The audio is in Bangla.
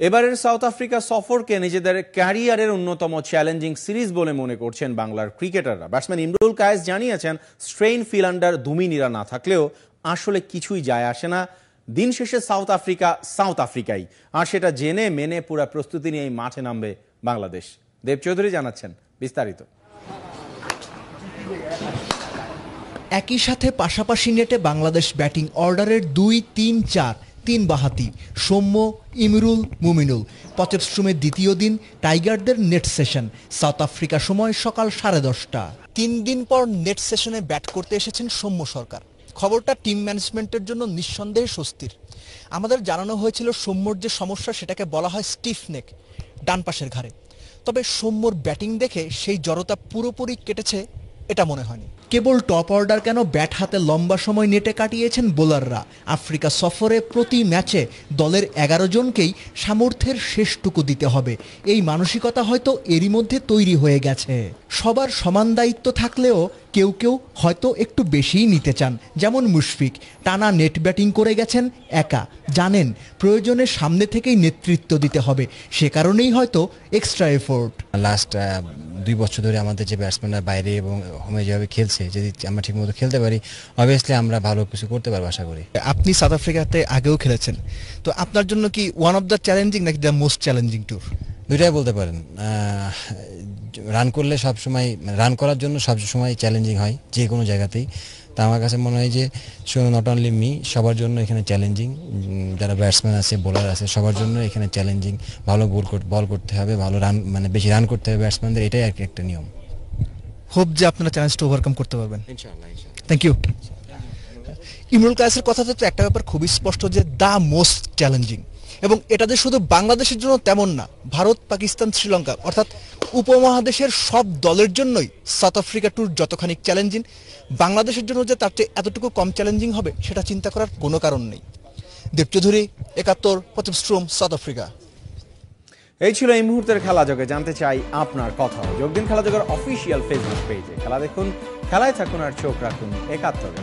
এবারের সাউথ আফ্রিকা সফরকে নিজেদের ক্যারিয়ারের অন্যতম চ্যালেঞ্জিং সিরিজ বলে মনে করছেন বাংলার ক্রিকেটাররা। ব্যাটসম্যান ইমরুল কায়েস জানিয়েছেন, স্ট্রেইন ফিল্ডার দুমিনিরা না থাকলেও আসলে কিছুই যায় আসে না। দিন শেষে সাউথ আফ্রিকা সাউথ আফ্রিকাই। আর সেটা জেনে মেনে পুরো প্রস্তুতি নিয়ে মাঠে নামবে বাংলাদেশ। দেব চৌধুরী জানাচ্ছেন বিস্তারিত। একই সাথে পাশাপাশি নেটে বাংলাদেশ ব্যাটিং অর্ডারের দুই তিন চার। তিন বাহাতি, সৌম্য, ইমরুল, মুমিনুল। পচেপস্ট্রুমের দ্বিতীয় দিন টাইগারদের নেট সেশন, সাউথ আফ্রিকা সময় সকাল সাড়ে দশটা। তিন দিন পর নেট সেশনে ব্যাট করতে এসেছেন সৌম্য সরকার। খবরটা টিম ম্যানেজমেন্টের জন্য নিঃসন্দেহে স্বস্তির। আমাদের জানানো হয়েছিল সৌম্যর যে সমস্যা, সেটাকে বলা হয় স্টিফ নেক, ডান পাশের ঘাড়ে। তবে সৌম্যর ব্যাটিং দেখে সেই জড়তা পুরোপুরি কেটেছে এটা মনে হয়নি। কেবল টপ অর্ডার কেন ব্যাট হাতে লম্বা সময় নেটে কাটিয়েছেন বোলাররা? আফ্রিকা সফরে প্রতি ম্যাচে দলের এগারো জনকেই সামর্থ্যের শেষটুকু দিতে হবে। এই মানসিকতা হয়তো এরই মধ্যে তৈরি হয়ে গেছে। সবার সমান দায়িত্ব থাকলেও কেউ কেউ হয়তো একটু বেশিই নিতে চান, যেমন মুশফিক। টানা নেট ব্যাটিং করে গেছেন একা। জানেন, প্রয়োজনে সামনে থেকেই নেতৃত্ব দিতে হবে। সে কারণেই হয়তো এক্সট্রা এফোর্ট। লাস্ট দুই বছর ধরে আমাদের যে ব্যাটসম্যানরা বাইরে এবং হোমে যেভাবে খেলছে যদি আমরা ঠিকমতো খেলতে পারি অবভিয়াসলি আমরা ভালো কিছু করতে পারব আশা করি। আপনি সাউথ আফ্রিকাতে আগেও খেলেছেন। তো আপনার জন্য কি ওয়ান অফ দ্য চ্যালেঞ্জিং নাকি দ্য মোস্ট চ্যালেঞ্জিং ট্যুর দুইটাই বলতে পারেন। রান করলে সবসময় রান করার জন্য সবসময় চ্যালেঞ্জিং হয় যে কোনো জায়গাতেই। তা আমার কাছে মনে হয় যে নট অনলি মি সবার জন্য এখানে চ্যালেঞ্জিং যারা ব্যাটসম্যান আছে বোলার আছে সবার জন্য এখানে চ্যালেঞ্জিং ভালো বল বল করতে হবে ভালো রান মানে বেশি রান করতে হবে ব্যাটসম্যানদের এটাই আর কি একটা নিয়ম। হোপ যে আপনারা চ্যালেঞ্জটা ওভারকাম করতে পারবেন। ইনশাআল্লাহ ইনশাআল্লাহ। থ্যাংক ইউ ইমরুল কায়েসের কথাতে তো একটা ব্যাপার খুবই স্পষ্ট যে দ্য মোস্ট চ্যালেঞ্জিং এবং এটা যে শুধু বাংলাদেশের জন্য তেমন না ভারত পাকিস্তান শ্রীলঙ্কা অর্থাৎ উপমহাদেশের সব দলের জন্যই সাউথ আফ্রিকা ট্যুর যতখানি চ্যালেঞ্জিং, বাংলাদেশের জন্য যে তার চেয়ে এতটুকু কম চ্যালেঞ্জিং হবে সেটা চিন্তা করার কোনো কারণ নেই। দেবচৌধুরী একাত্তর পঁচিশস্ট্রোম সাউথ আফ্রিকা। এই ছিল এই মুহূর্তের খেলা জগে। জানতে চাই আপনার কথা। যোগ দিন খেলা জগের অফিসিয়াল ফেসবুক পেজে খেলা দেখুন, খেলায় থাকুন আর চোখ রাখুন একাত্তরে।